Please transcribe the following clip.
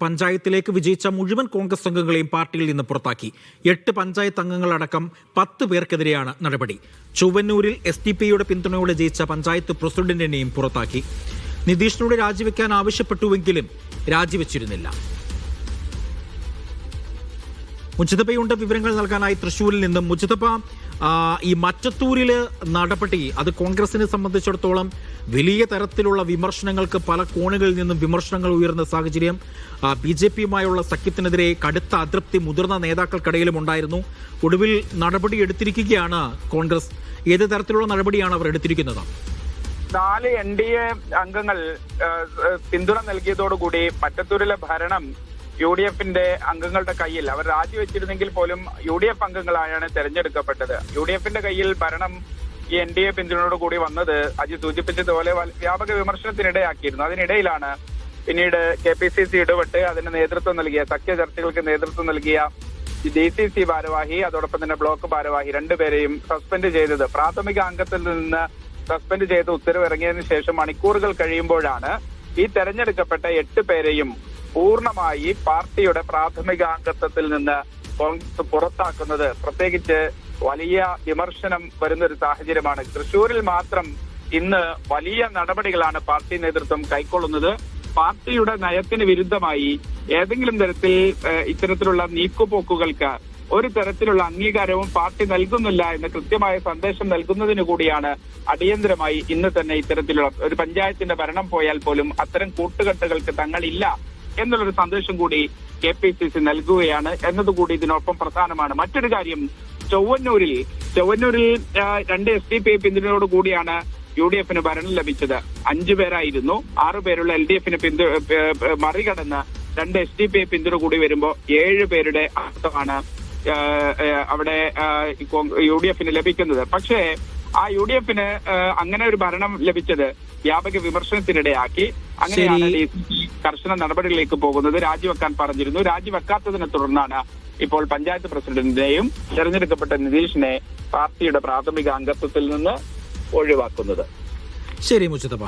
പഞ്ചായത്തിലേക്ക് വിജയിച്ച മുഴുവൻ കോൺഗ്രസ് അംഗങ്ങളെയും പാർട്ടിയിൽ നിന്ന് പുറത്താക്കി. എട്ട് പഞ്ചായത്ത് അംഗങ്ങളടക്കം പത്ത് പേർക്കെതിരെയാണ് നടപടി. ചുവന്നൂരിൽ എസ് ഡി പിയുടെ പിന്തുണയോടെ ജയിച്ച പഞ്ചായത്ത് പ്രസിഡന്റിനെയും പുറത്താക്കി. നിതീഷിനോട് രാജിവെക്കാൻ ആവശ്യപ്പെട്ടുവെങ്കിലും രാജിവെച്ചിരുന്നില്ല. മുജിതപ്പയുണ്ട് വിവരങ്ങൾ നൽകാനായി തൃശ്ശൂരിൽ നിന്നും. മുജിതപ്പ ഈ മറ്റത്തൂരിൽ നടപടി അത് കോൺഗ്രസിനെ സംബന്ധിച്ചിടത്തോളം വലിയ തരത്തിലുള്ള വിമർശനങ്ങൾക്ക് പല കോണുകളിൽ നിന്നും വിമർശനങ്ങൾ ഉയർന്ന സാഹചര്യം. ബി ജെ പിയുമായുള്ള സഖ്യത്തിനെതിരെ കടുത്ത അതൃപ്തി മുതിർന്ന നേതാക്കൾക്കിടയിലും ഉണ്ടായിരുന്നു. ഒടുവിൽ നടപടി എടുത്തിരിക്കുകയാണ് കോൺഗ്രസ്. ഏത് തരത്തിലുള്ള നടപടിയാണ് അവർ എടുത്തിരിക്കുന്നത്? നാല് എൻ ഡി എ അംഗങ്ങൾ പിന്തുണ നൽകിയതോടുകൂടി മറ്റത്തൂരിലെ ഭരണം യു ഡി എഫിന്റെ അംഗങ്ങളുടെ കയ്യിൽ അവർ രാജിവെച്ചിരുന്നെങ്കിൽ പോലും യു ഡി എഫ് അംഗങ്ങളായാണ് തെരഞ്ഞെടുക്കപ്പെട്ടത്. യു ഡി എഫിന്റെ കയ്യിൽ ഭരണം ഈ എൻ ഡി എ പിന്തുണയോട് കൂടി വന്നത് അജി സൂചിപ്പിച്ചതുപോലെ വ്യാപക വിമർശനത്തിനിടയാക്കിയിരുന്നു. അതിനിടയിലാണ് പിന്നീട് കെ പി സി സി ഇടപെട്ട് അതിന് നേതൃത്വം നൽകിയ സഖ്യ ചർച്ചകൾക്ക് നേതൃത്വം നൽകിയ ഡി സി സി ഭാരവാഹി അതോടൊപ്പം തന്നെ ബ്ലോക്ക് ഭാരവാഹി രണ്ടുപേരെയും സസ്പെൻഡ് ചെയ്തത്. പ്രാഥമിക അംഗത്തിൽ നിന്ന് സസ്പെൻഡ് ചെയ്ത് ഉത്തരവ് ഇറങ്ങിയതിനു ശേഷം മണിക്കൂറുകൾ കഴിയുമ്പോഴാണ് ഈ തെരഞ്ഞെടുക്കപ്പെട്ട എട്ട് പേരെയും പൂർണമായി പാർട്ടിയുടെ പ്രാഥമിക അംഗത്വത്തിൽ നിന്ന് കോൺഗ്രസ് പുറത്താക്കുന്നത് പ്രത്യേകിച്ച് വലിയ വിമർശനം വരുന്ന ഒരു സാഹചര്യമാണ്. തൃശൂരിൽ മാത്രം ഇന്ന് വലിയ നടപടികളാണ് പാർട്ടി നേതൃത്വം കൈക്കൊള്ളുന്നത്. പാർട്ടിയുടെ നയത്തിന് വിരുദ്ധമായി ഏതെങ്കിലും തരത്തിൽ ഇത്തരത്തിലുള്ള നീക്കുപോക്കുകൾക്ക് ഒരു തരത്തിലുള്ള അംഗീകാരവും പാർട്ടി നൽകുന്നില്ല എന്ന കൃത്യമായ സന്ദേശം നൽകുന്നതിന് കൂടിയാണ് അടിയന്തരമായി ഇന്ന് തന്നെ ഇത്തരത്തിലുള്ള ഒരു പഞ്ചായത്തിന്റെ ഭരണം പോയാൽ പോലും അത്തരം കൂട്ടുകെട്ടുകൾക്ക് തങ്ങളില്ല എന്നുള്ളൊരു സന്ദേശം കൂടി കെ പി സി സി നൽകുകയാണ്. എന്നതുകൂടി ഇതിനൊപ്പം പ്രധാനമാണ്. മറ്റൊരു കാര്യം ചൊവ്വന്നൂരിൽ ചൊവ്വന്നൂരിൽ രണ്ട് എസ് ഡി പി പിന്തുണയോട് കൂടിയാണ് യു ഡി എഫിന് ഭരണം ലഭിച്ചത്. അഞ്ചു പേരായിരുന്നു. ആറു പേരുള്ള എൽ ഡി എഫിന് പിന്തു മറികടന്ന് രണ്ട് എസ് ഡി പി പിന്തുണ കൂടി വരുമ്പോൾ ഏഴ് പേരുടെ അർത്ഥമാണ് അവിടെ യു ഡി എഫിന് ലഭിക്കുന്നത്. പക്ഷേ ആ യു ഡി എഫിന് അങ്ങനെ ഒരു ഭരണം ലഭിച്ചത് വ്യാപക വിമർശനത്തിനിടയാക്കി. അങ്ങനെയാണ്. ഡി കർശന നടപടികളിലേക്ക് പോകുന്നത്. രാജിവെക്കാൻ പറഞ്ഞിരുന്നു. രാജിവെക്കാത്തതിനെ തുടർന്നാണ് ഇപ്പോൾ പഞ്ചായത്ത് പ്രസിഡന്റിനെയും തെരഞ്ഞെടുക്കപ്പെട്ട നിതീഷിനെ പാർട്ടിയുടെ പ്രാഥമിക അംഗത്വത്തിൽ നിന്ന് ഒഴിവാക്കുന്നത്. ശരി മുജിതപ്പ